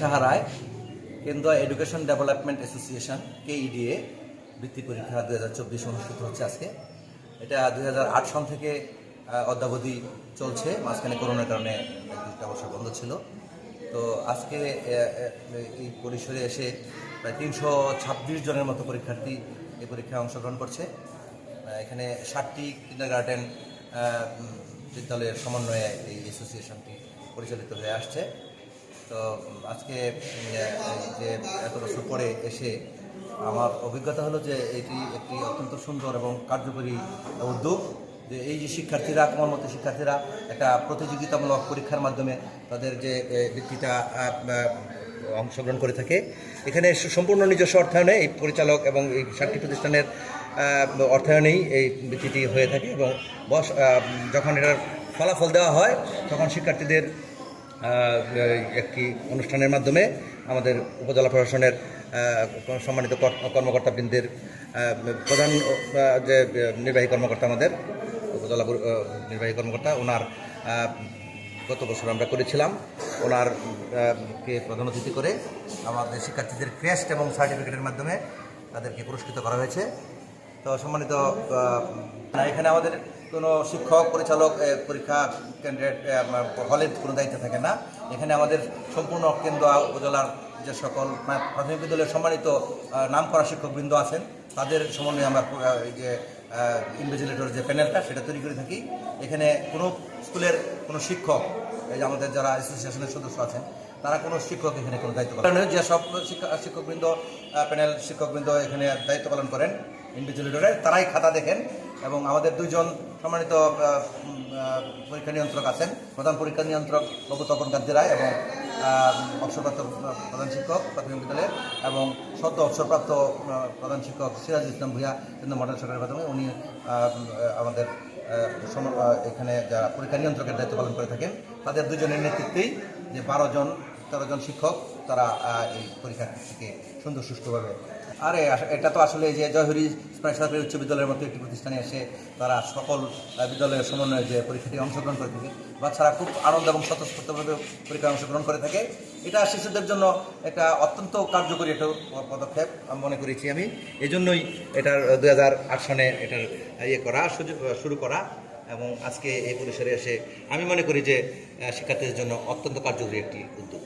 সাহারায় কেন্দ্র education development association কেইডিএ বৃত্তি পরীক্ষা দু হাজার চব্বিশ অনুষ্ঠিত হচ্ছে আজকে। এটা দু হাজার আট সন থেকে অদ্যাবধি চলছে। মাঝখানে করোনার কারণে দুটা বছর বন্ধ ছিল। তো আজকে এই পরিসরে এসে প্রায় তিনশো ছাব্বিশ জনের মতো পরীক্ষার্থী এই পরীক্ষায় অংশগ্রহণ করছে। এখানে ষাটটি কিন্ডার গার্ডেন বিদ্যালয়ের সমন্বয়ে এই অ্যাসোসিয়েশনটি পরিচালিত হয়ে আসছে। তো আজকে, যে এত বছর পরে এসে আমার অভিজ্ঞতা হলো যে এটি একটি অত্যন্ত সুন্দর এবং কার্যকরী উদ্যোগ, যে এই যে শিক্ষার্থীরা আমার মতো শিক্ষার্থীরা একটা প্রতিযোগিতামূলক পরীক্ষার মাধ্যমে তাদের যে বৃত্তিটা অংশগ্রহণ করে থাকে। এখানে সম্পূর্ণ নিজস্ব অর্থায়নে এই পরিচালক এবং এই সাতটি প্রতিষ্ঠানের অর্থায়নেই এই বৃত্তিটি হয়ে থাকে এবং বস যখন এটার ফলাফল দেওয়া হয়, তখন শিক্ষার্থীদের একটি অনুষ্ঠানের মাধ্যমে আমাদের উপজেলা প্রশাসনের সম্মানিত কর- কর্মকর্তাবৃন্দের প্রধান যে, নির্বাহী কর্মকর্তা আমাদের, উপজেলা নির্বাহী কর্মকর্তা, ওনার গত বছর আমরা করেছিলাম। ওনার কে প্রধান অতিথি করে আমাদের শিক্ষার্থীদের ক্রেস্ট এবং সার্টিফিকেটের মাধ্যমে তাদেরকে পুরস্কৃত করা হয়েছে। তো সম্মানিত এখানে আমাদের কোনো শিক্ষক পরিচালক পরীক্ষা এ, হলের কোনো দায়িত্ব থাকে না এখানে আমাদের সম্পূর্ণ কেন্দ্র উপজেলার যে সকল প্রাথমিক বিদ্যালয়ের সম্মানিত আহ, নামকরা শিক্ষকবৃন্দ আছেন তাদের সমন্বয়ে আমরা যে ইনভিজিলেটর যে প্যানেলটা সেটা তৈরি করে থাকি এখানে কোনো স্কুলের কোনো শিক্ষক এই যে আমাদের যারা অ্যাসোসিয়েশনের সদস্য আছেন তারা কোনো শিক্ষক এখানে কোনো দায়িত্ব পালন। যে সব শিক্ষক শিক্ষকবৃন্দ প্যানেল শিক্ষকবৃন্দ এখানে দায়িত্ব পালন করেন ইনভিজিলেটরের তারাই খাতা দেখেন এবং আমাদের দুইজন সম্মানিত পরীক্ষা নিয়ন্ত্রক আছেন। প্রধান পরীক্ষা নিয়ন্ত্রক বাবু তপন কান্তি রায় এবং অবসরপ্রাপ্ত প্রধান শিক্ষক প্রাথমিক বিদ্যালয়ের এবং সদ্য অবসরপ্রাপ্ত প্রধান শিক্ষক সিরাজ ইসলাম ভূঁইয়া কেন্দ্র মডেল সরকারের মাধ্যমে উনি আমাদের এখানে যারা পরীক্ষা নিয়ন্ত্রকের দায়িত্ব পালন করে থাকেন, তাদের দুজনের নেতৃত্বেই যে বারো জন তেরো জন শিক্ষক, তারা এই পরীক্ষার্থীকে সুন্দর সুষ্ঠুভাবে। আরে এটা তো আসলে যে জয়হরি সরকারি উচ্চ বিদ্যালয়ের মতো একটি প্রতিষ্ঠানে এসে তারা সকল বিদ্যালয়ের সমন্বয়ে যে পরীক্ষাটি অংশগ্রহণ করে থাকে বাচ্চারা খুব আনন্দ এবং স্বতঃস্ফূর্তভাবে পরীক্ষায় অংশগ্রহণ করে থাকে। এটা শিশুদের জন্য একটা অত্যন্ত কার্যকরী একটা পদক্ষেপ মনে করেছি আমি। এই জন্যই এটার দু হাজার আট সনে এটার ইয়ে করা শুরু করা এবং আজকে এই পরিসরে এসে আমি মনে করি যে শিক্ষার্থীদের জন্য অত্যন্ত কার্যকরী একটি উদ্যোগ।